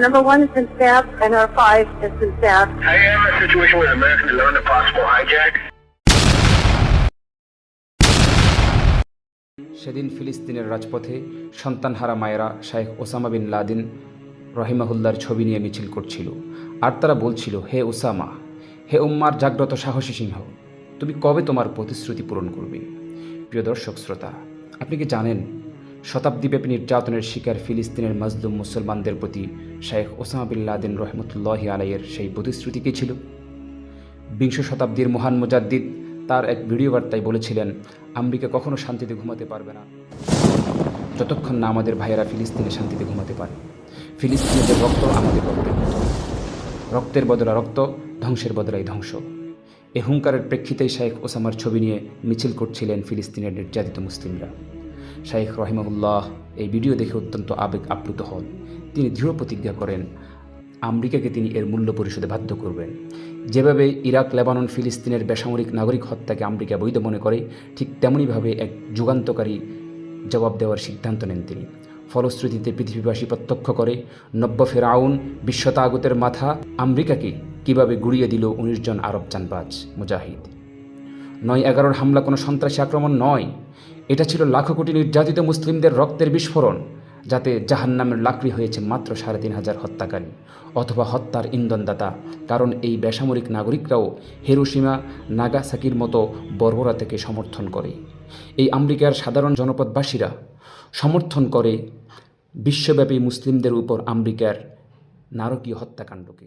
number one has been stabbed and our five has been stabbed. I am in a situation where Americans are under possible hijack. সেদিন ফিলিস্তিনের রাজপথে সন্তানহারা মায়েরা শায়েখ Osama bin Laden রহিমাহুল্লার ছবি নিয়ে মিছিল করছিল আর তারা বলছিল হে ওসামা হে উম্মার জাগ্রত সাহসী সিংহ তুমি কবে তোমার প্রতিশ্রুতি পূরণ করবে প্রিয় দর্শক শ্রোতা আপনি কি জানেন শতাব্দীব্যাপী নির্যাতনের শিকার ফিলিস্তিনের মাজলুম মুসলমানদের প্রতি শায়েখ ওসামা বিন লাদেন রহমতুল্লাহি আলাইয়ের সেই প্রতিশ্রুতি কী ছিল? বিংশ শতাব্দীর মহান মুজাদ্দিদ তার এক ভিডিও বার্তায় বলেছিলেন, আমেরিকা কখনো শান্তিতে ঘুমাতে পারবে না। যতক্ষণ না আমাদের ভাইয়েরা ফিলিস্তিনে শান্তিতে ঘুমাতে পারে। ফিলিস্তিনিদের রক্ত আমাদের রক্তের মতো। রক্তের বদলা রক্ত, ধ্বংসের বদলাই ধ্বংস। এ হুঙ্কারের প্রেক্ষিতেই শেখ ওসামার ছবি নিয়ে মিছিল করছিলেন ফিলিস্তিনের নির্যাতিত মুসলিমরা। শাইখ রহিমাউল্লাহ এই ভিডিও দেখে অত্যন্ত আবেগ আপ্লুত হন। তিনি দৃঢ় প্রতিজ্ঞা করেন, আমেরিকাকে তিনি এর মূল্য পরিশোধে বাধ্য করবেন। যেভাবে ইরাক, লেবানন, ফিলিস্তিনের বেসামরিক নাগরিক হত্যাকে আমেরিকা বৈধ মনে করে, ঠিক তেমনইভাবে এক যুগান্তকারী জবাব দেওয়ার সিদ্ধান্ত নেন তিনি। ফলশ্রুতিতে পৃথিবীবাসী প্রত্যক্ষ করে, নব্য ফেরাউন বিশ্বতাগতের মাথা আমেরিকাকে কীভাবে গুড়িয়ে দিল উনিশ জন আরব চানবাজ মুজাহিদ। নয় এগারোর হামলা কোনো সন্ত্রাসী আক্রমণ নয়। এটা ছিল লাখো কোটি নির্যাতিত মুসলিমদের রক্তের বিস্ফোরণ, যাতে জাহান নামের লাকড়ি হয়েছে মাত্র সাড়ে তিন হাজার হত্যাকারী অথবা হত্যার ইন্ধনদাতা। কারণ এই বেসামরিক নাগরিকরাও হেরুসীমা নাগাসাকির মতো বর্বরা থেকে সমর্থন করে। এই আমেরিকার সাধারণ জনপদবাসীরা সমর্থন করে বিশ্বব্যাপী মুসলিমদের উপর আমেরিকার নারকীয় হত্যাকাণ্ডকে।